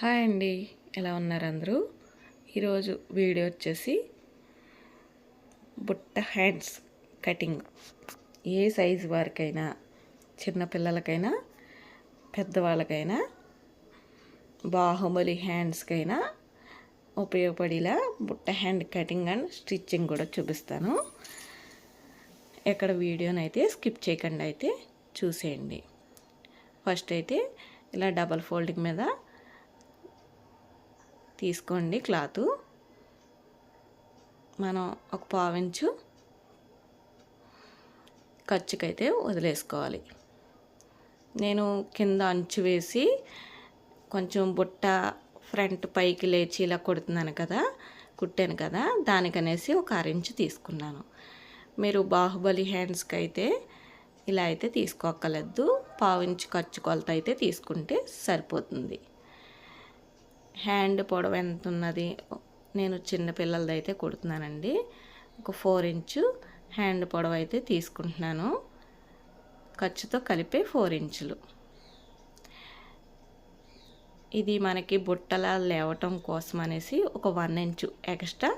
Hi అండి. ఎలా ఉన్నారు అందరూ? ఈరోజు వీడియో వచ్చేసి బుట్ట హ్యాండ్స్ కటింగ్. ఏ సైజు వారికైనా చిన్నపిల్లలకైనా పెద్దవాళ్ళకైనా బాహుబలి హ్యాండ్స్కైనా ఉపయోగపడేలా బుట్ట హ్యాండ్ కటింగ్ అండ్ స్టిచ్చింగ్ కూడా చూపిస్తాను. ఎక్కడ వీడియోనైతే స్కిప్ చేయకుండా అయితే చూసేయండి. ఫస్ట్ అయితే ఇలా డబల్ ఫోల్డింగ్ మీద తీసుకోండి క్లాత్. మనం ఒక పావించు ఖర్చుకైతే వదిలేసుకోవాలి. నేను కింద అంచు వేసి కొంచెం బుట్ట ఫ్రంట్ పైకి లేచి ఇలా కొడుతున్నాను కదా కుట్టాను కదా దానికనేసి ఒక అరించు తీసుకున్నాను. మీరు బాహుబలి హ్యాండ్స్కి అయితే ఇలా అయితే తీసుకోక్కర్లేదు. పావించి ఖర్చు కొలత అయితే తీసుకుంటే సరిపోతుంది. హ్యాండ్ పొడవు ఎంత ఉన్నది నేను చిన్న పిల్లలది అయితే కుడుతున్నానండి. ఒక ఫోర్ ఇంచు హ్యాండ్ పొడవు అయితే తీసుకుంటున్నాను. ఖర్చుతో కలిపి ఫోర్ ఇంచులు. ఇది మనకి బుట్టలా లేవటం కోసం అనేసి ఒక వన్ ఇంచు ఎక్స్ట్రా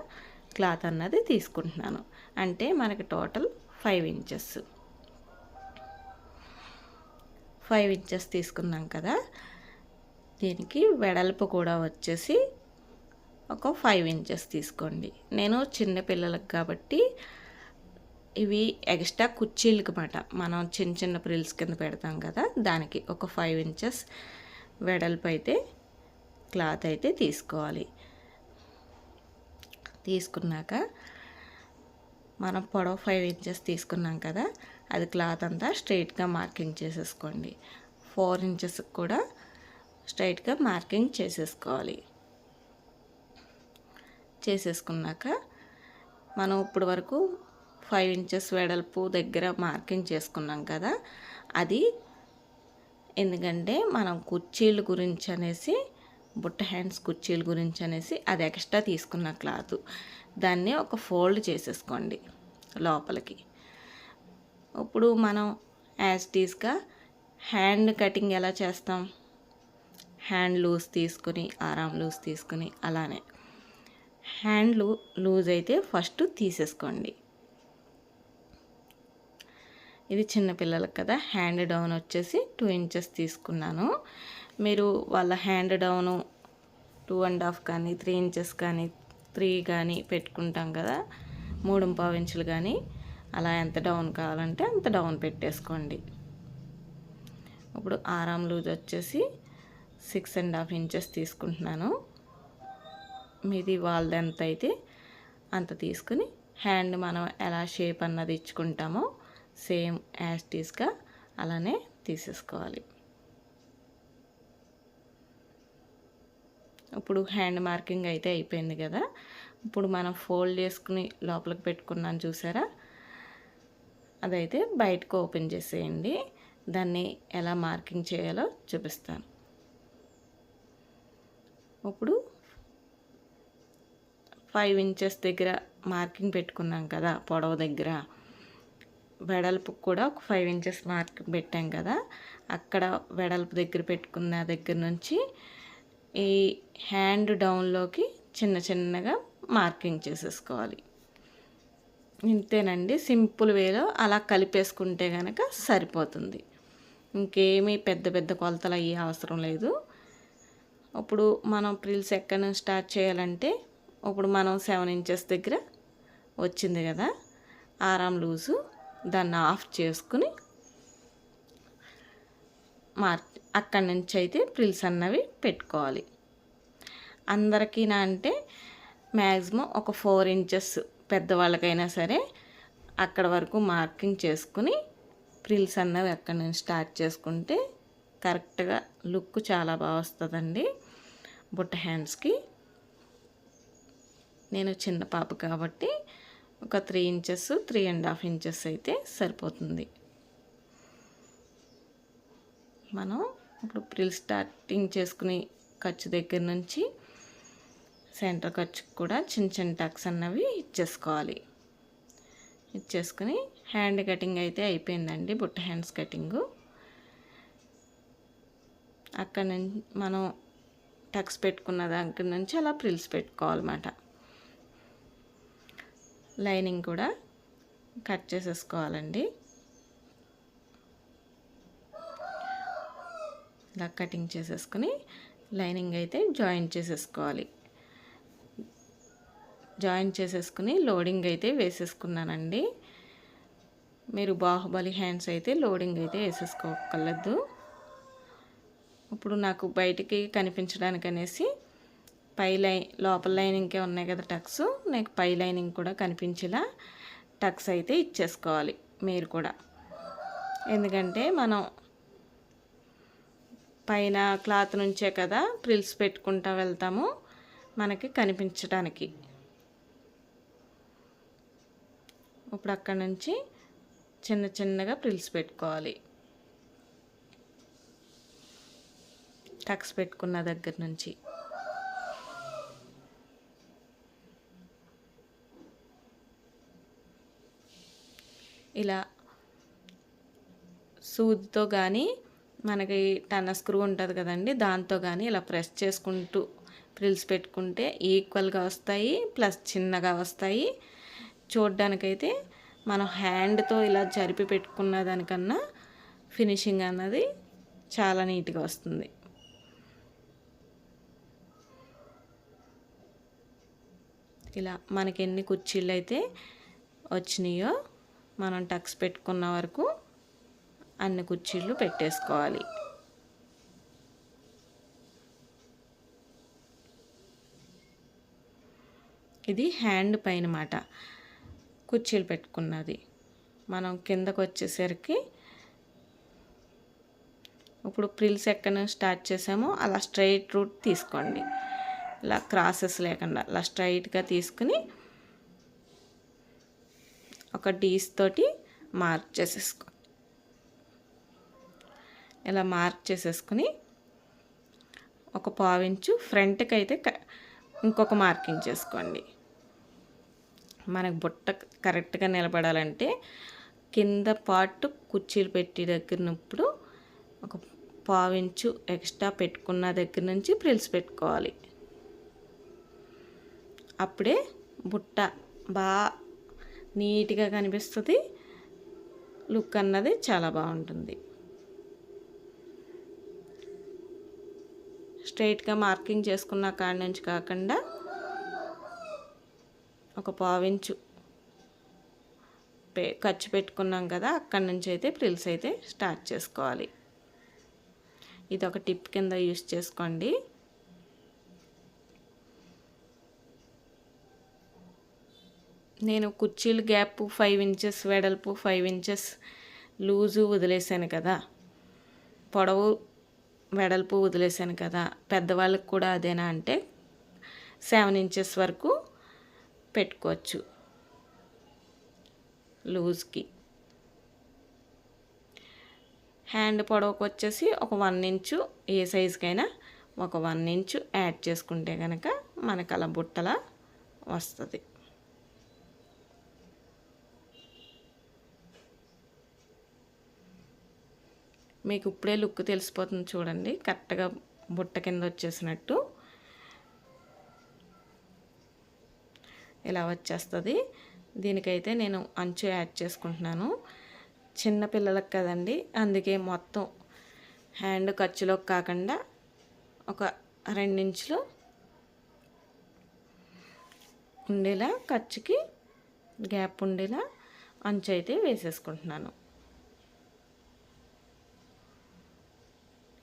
క్లాత్ అన్నది తీసుకుంటున్నాను. అంటే మనకి total five inches. Five inches తీసుకున్నాం కదా. దీనికి వెడల్పు కూడా వచ్చేసి ఒక ఫైవ్ ఇంచెస్ తీసుకోండి. నేను చిన్న పిల్లలకు కాబట్టి ఇవి ఎక్స్ట్రా కుర్చీలకి మాట మనం చిన్న చిన్న ప్రిల్స్ కింద పెడతాం కదా దానికి ఒక ఫైవ్ ఇంచెస్ వెడల్పు అయితే క్లాత్ అయితే తీసుకోవాలి. తీసుకున్నాక మనం పొడవు ఫైవ్ ఇంచెస్ తీసుకున్నాం కదా అది క్లాత్ అంతా స్ట్రైట్గా మార్కింగ్ చేసేసుకోండి. ఫోర్ ఇంచెస్కి కూడా స్ట్రైట్గా మార్కింగ్ చేసేసుకోవాలి. చేసేసుకున్నాక మనం ఇప్పుడు వరకు ఫైవ్ ఇంచెస్ వెడల్పు దగ్గర మార్కింగ్ చేసుకున్నాం కదా అది ఎందుకంటే మనం కుర్చీల గురించి అనేసి బుట్ట హ్యాండ్స్ కుర్చీల గురించి అనేసి అది ఎక్స్ట్రా తీసుకున్న క్లాత్. దాన్ని ఒక ఫోల్డ్ చేసేసుకోండి లోపలికి. ఇప్పుడు మనం యాజ్ టీస్గా హ్యాండ్ కటింగ్ ఎలా చేస్తాం? హ్యాండ్ లూజ్ తీసుకుని ఆరామ్ లూజ్ తీసుకుని అలానే. హ్యాండ్లు లూజ్ అయితే ఫస్ట్ తీసేసుకోండి. ఇది చిన్నపిల్లలకు కదా హ్యాండ్ డౌన్ వచ్చేసి టూ ఇంచెస్ తీసుకున్నాను. మీరు వాళ్ళ hand down two and half కానీ త్రీ ఇంచెస్ కానీ త్రీ కానీ పెట్టుకుంటాం కదా మూడు పావు ఇంచులు కానీ అలా ఎంత డౌన్ కావాలంటే అంత డౌన్ పెట్టేసుకోండి. ఇప్పుడు ఆరామ్ లూజ్ వచ్చేసి సిక్స్ అండ్ హాఫ్ ఇంచెస్ తీసుకుంటున్నాను. మీది వాళ్ళది ఎంత అయితే అంత తీసుకుని హ్యాండ్ మనం ఎలా షేప్ అన్నది ఇచ్చుకుంటామో సేమ్ యాస్టీస్గా అలానే తీసేసుకోవాలి. ఇప్పుడు హ్యాండ్ మార్కింగ్ అయితే అయిపోయింది కదా. ఇప్పుడు మనం ఫోల్డ్ చేసుకుని లోపలికి పెట్టుకున్నాను చూసారా? అదైతే బయటకు ఓపెన్ చేసేయండి. దాన్ని ఎలా మార్కింగ్ చేయాలో చూపిస్తాను. ఇప్పుడు ఫైవ్ ఇంచెస్ దగ్గర మార్కింగ్ పెట్టుకున్నాం కదా పొడవ దగ్గర. వెడల్పు కూడా ఒక ఫైవ్ ఇంచెస్ మార్కింగ్ పెట్టాం కదా అక్కడ వెడల్పు దగ్గర పెట్టుకున్న దగ్గర నుంచి ఈ హ్యాండ్ డౌన్లోకి చిన్న చిన్నగా మార్కింగ్ చేసేసుకోవాలి. ఇంతేనండి సింపుల్ వేలో అలా కలిపేసుకుంటే కనుక సరిపోతుంది. ఇంకేమీ పెద్ద పెద్ద కొలతలు అయ్యే అవసరం లేదు. ఇప్పుడు మనం ప్రిల్స్ ఎక్కడి నుంచి స్టార్ట్ చేయాలంటే ఇప్పుడు మనం సెవెన్ ఇంచెస్ దగ్గర వచ్చింది కదా ఆరాం లూజు దాన్ని ఆఫ్ చేసుకుని మార్ అక్కడి నుంచి అయితే ప్రిల్స్ అన్నవి పెట్టుకోవాలి. అందరికీ నా అంటే మ్యాక్సిమం ఒక ఫోర్ ఇంచెస్ పెద్దవాళ్ళకైనా సరే అక్కడ వరకు మార్కింగ్ చేసుకుని ప్రిల్స్ అన్నవి అక్కడి నుంచి స్టార్ట్ చేసుకుంటే కరెక్ట్గా లుక్ చాలా బాగా వస్తుందండి. బుట్ట హ్యాండ్స్కి నేను చిన్న పాప కాబట్టి ఒక three inches three and half inches అయితే సరిపోతుంది. మనం ఇప్పుడు ప్రిల్ స్టార్టింగ్ చేసుకుని ఖర్చు దగ్గర నుంచి సెంటర్ ఖర్చుకు కూడా చిన్న చిన్న టక్స్ అన్నవి ఇచ్చేసుకోవాలి. ఇచ్చేసుకుని హ్యాండ్ కటింగ్ అయితే అయిపోయిందండి బుట్ట హ్యాండ్స్ కటింగు అక్కడ నుంచి మనం టక్స్ పెట్టుకున్న దగ్గర నుంచి అలా ప్రిల్స్ పెట్టుకోవాలన్నమాట. లైనింగ్ కూడా కట్ చేసేసుకోవాలండి. ఇలా కటింగ్ చేసేసుకుని లైనింగ్ అయితే జాయిన్ చేసేసుకోవాలి. జాయిన్ చేసేసుకుని లోడింగ్ అయితే వేసేసుకున్నానండి. మీరు బాహుబలి హ్యాండ్స్ అయితే లోడింగ్ అయితే వేసేసుకోగలదు ఇప్పుడు నాకు బయటికి కనిపించడానికి అనేసి పై లై లోపల లైనింగ్కే ఉన్నాయి కదా టక్స్ నాకు పై లైనింగ్ కూడా కనిపించేలా టక్స్ అయితే ఇచ్చేసుకోవాలి మీరు కూడా. ఎందుకంటే మనం పైన క్లాత్ నుంచే కదా ప్రిల్స్ పెట్టుకుంటా వెళ్తాము మనకి కనిపించడానికి ఇప్పుడు అక్కడ నుంచి చిన్న చిన్నగా ప్రిల్స్ పెట్టుకోవాలి. టక్స్ పెట్టుకున్న దగ్గర నుంచి. ఇలా సూదితో కానీ మనకి టన్న స్క్రూ ఉంటుంది కదండి దాంతో కానీ ఇలా ప్రెస్ చేసుకుంటూ ప్రిల్స్ పెట్టుకుంటే ఈక్వల్గా వస్తాయి ప్లస్ చిన్నగా వస్తాయి. చూడ్డానికైతే మనం హ్యాండ్తో ఇలా జరిపి పెట్టుకున్న దానికన్నా ఫినిషింగ్ అన్నది చాలా నీట్గా వస్తుంది. ఇలా మనకి ఎన్ని కుర్చీలు అయితే వచ్చినాయో మనం టక్స్ పెట్టుకున్న వరకు అన్ని కుర్చీలు పెట్టేసుకోవాలి. ఇది హ్యాండ్ పైన మాట కుర్చీలు పెట్టుకున్నది. మనం కిందకు వచ్చేసరికి ఇప్పుడు ప్రిల్స్ ఎక్కడ స్టార్ట్ చేసామో అలా స్ట్రైట్ రూట్ తీసుకోండి. ఇలా క్రాసెస్ లేకుండా అలా స్ట్రైట్గా తీసుకుని ఒక డీస్ తోటి మార్క్ చేసేసుకో. ఇలా మార్క్ చేసేసుకుని ఒక పావించు ఫ్రంట్కి అయితే ఇంకొక మార్కింగ్ చేసుకోండి. మనకు బుట్ట కరెక్ట్గా నిలబడాలంటే కింద పార్ట్ కుర్చీలు పెట్టి దగ్గరనప్పుడు ఒక పావించు ఎక్స్ట్రా పెట్టుకున్న దగ్గర నుంచి ప్రిల్స్ పెట్టుకోవాలి. అప్పుడే బుట్ట బాగా నీట్గా కనిపిస్తుంది. లుక్ అన్నది చాలా బాగుంటుంది. స్ట్రైట్గా మార్కింగ్ చేసుకున్న కాడి నుంచి కాకుండా ఒక పావించు పే ఖర్చు పెట్టుకున్నాం కదా అక్కడి నుంచి అయితే ప్రిల్స్ అయితే స్టార్ట్ చేసుకోవాలి. ఇది ఒక టిప్ కింద యూస్ చేసుకోండి. నేను కుర్చీలు గ్యాప్ ఫైవ్ ఇంచెస్ వెడల్పు ఫైవ్ ఇంచెస్ లూజు వదిలేసాను కదా. పొడవు వెడల్పు వదిలేసాను కదా. పెద్దవాళ్ళకి కూడా అదేనా అంటే సెవెన్ ఇంచెస్ వరకు పెట్టుకోవచ్చు లూజ్కి. హ్యాండ్ పొడవుకు వచ్చేసి ఒక వన్ ఇంచు ఏ సైజుకైనా ఒక వన్ ఇంచు యాడ్ చేసుకుంటే కనుక మనకు అలా బుట్టలా వస్తుంది. మీకు ఇప్పుడే లుక్ తెలిసిపోతుంది చూడండి. కరెక్ట్గా బుట్ట కింద వచ్చేసినట్టు. ఇలా వచ్చేస్తుంది. దీనికైతే నేను అంచు యాడ్ చేసుకుంటున్నాను. చిన్న పిల్లలకు కదండి. అందుకే మొత్తం హ్యాండ్ ఖర్చులోకి కాకుండా ఒక రెండించులు ఉండేలా ఖర్చుకి గ్యాప్ ఉండేలా అంచు అయితే వేసేసుకుంటున్నాను.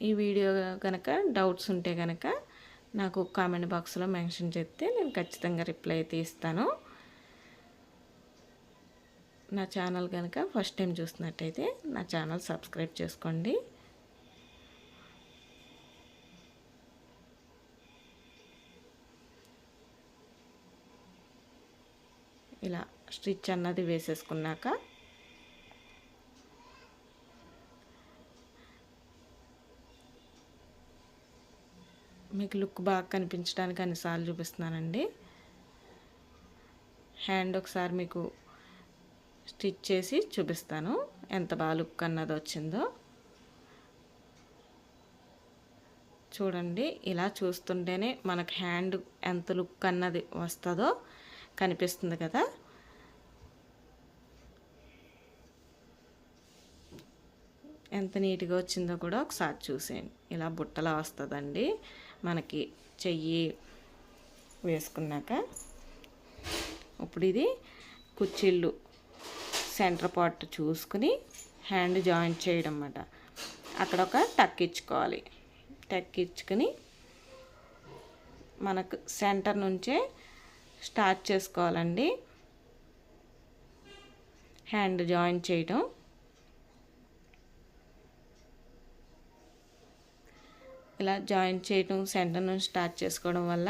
ఈ వీడియో కనుక డౌట్స్ ఉంటే కనుక నాకు కామెంట్ బాక్స్లో మెన్షన్ చేస్తే నేను ఖచ్చితంగా రిప్లై అయితే ఇస్తాను. నా ఛానల్ కనుక ఫస్ట్ టైం చూసినట్టయితే నా ఛానల్ సబ్స్క్రైబ్ చేసుకోండి. ఇలా స్టిచ్ అన్నది వేసేసుకున్నాక మీకు లుక్ బాగా కనిపించడానికి అన్నిసార్లు చూపిస్తున్నానండి. హ్యాండ్ ఒకసారి మీకు స్టిచ్ చేసి చూపిస్తాను. ఎంత బాగా లుక్ అన్నది వచ్చిందో. చూడండి ఇలా చూస్తుంటేనే మనకు హ్యాండ్ ఎంత లుక్ అన్నది వస్తుందో కనిపిస్తుంది కదా. ఎంత నీట్గా వచ్చిందో కూడా ఒకసారి చూసేయండి. ఇలా బుట్టలా వస్తుందండి. మనకి చెయ్యి వేసుకున్నాక ఇప్పుడు ఇది కుచ్చిళ్ళు సెంటర్ పార్ట్ చూసుకుని హ్యాండ్ జాయింట్ చేయడం అన్నమాట. అక్కడ ఒక టక్ ఇచ్చుకోవాలి. టక్ ఇచ్చుకుని మనకు సెంటర్ నుంచే స్టార్ట్ చేసుకోవాలండి. హ్యాండ్ జాయిన్ చేయడం. ఇలా జాయిన్ చేయడం సెంటర్ నుంచి స్టార్ట్ చేసుకోవడం వల్ల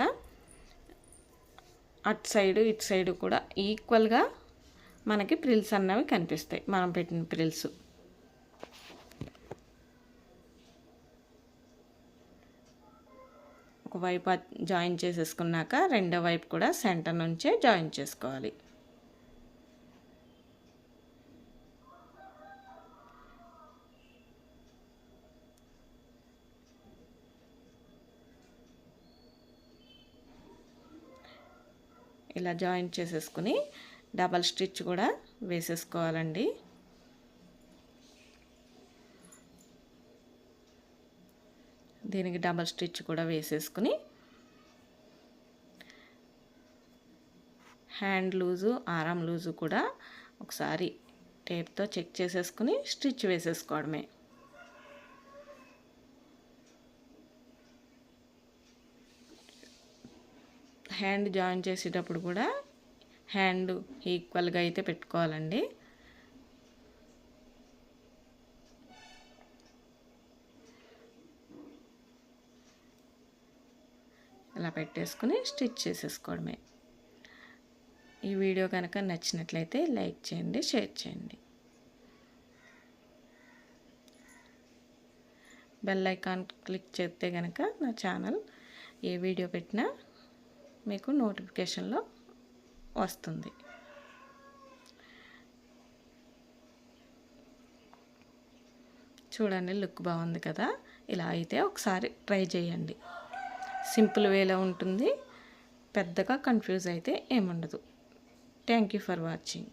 అటు సైడ్ ఇటు సైడ్ కూడా ఈక్వల్గా మనకి ప్రిల్స్ అన్నవి కనిపిస్తాయి. మనం పెట్టిన ప్రిల్స్. ఒక వైపు జాయిన్ చేసేసుకున్నాక రెండో వైపు కూడా సెంటర్ నుంచే జాయిన్ చేసుకోవాలి. ఇలా జాయిన్ చేసేసుకుని డబల్ స్టిచ్ కూడా వేసేసుకోవాలండి. దీనికి డబల్ స్టిచ్ కూడా వేసేసుకుని హ్యాండ్ లూజు ఆరం లూజు కూడా ఒకసారి టేప్తో చెక్ చేసేసుకుని స్టిచ్ వేసేసుకోవడమే. హ్యాండ్ జాయిన్ చేసేటప్పుడు కూడా హ్యాండ్ ఈక్వల్గా అయితే పెట్టుకోవాలండి. ఇలా పెట్టేసుకుని స్టిచ్ చేసేసుకోవడమే. ఈ వీడియో కనుక నచ్చినట్లయితే లైక్ చేయండి షేర్ చేయండి. బెల్ ఐకాన్ క్లిక్ చేస్తే కనుక నా ఛానల్ ఏ వీడియో పెట్టినా మీకు నోటిఫికేషన్లో వస్తుంది. చూడండి లుక్ బాగుంది కదా? ఇలా అయితే ఒకసారి ట్రై చేయండి. సింపుల్ వేలో ఉంటుంది. పెద్దగా కన్ఫ్యూజ్ అయితే ఏముండదు. Thank you for watching.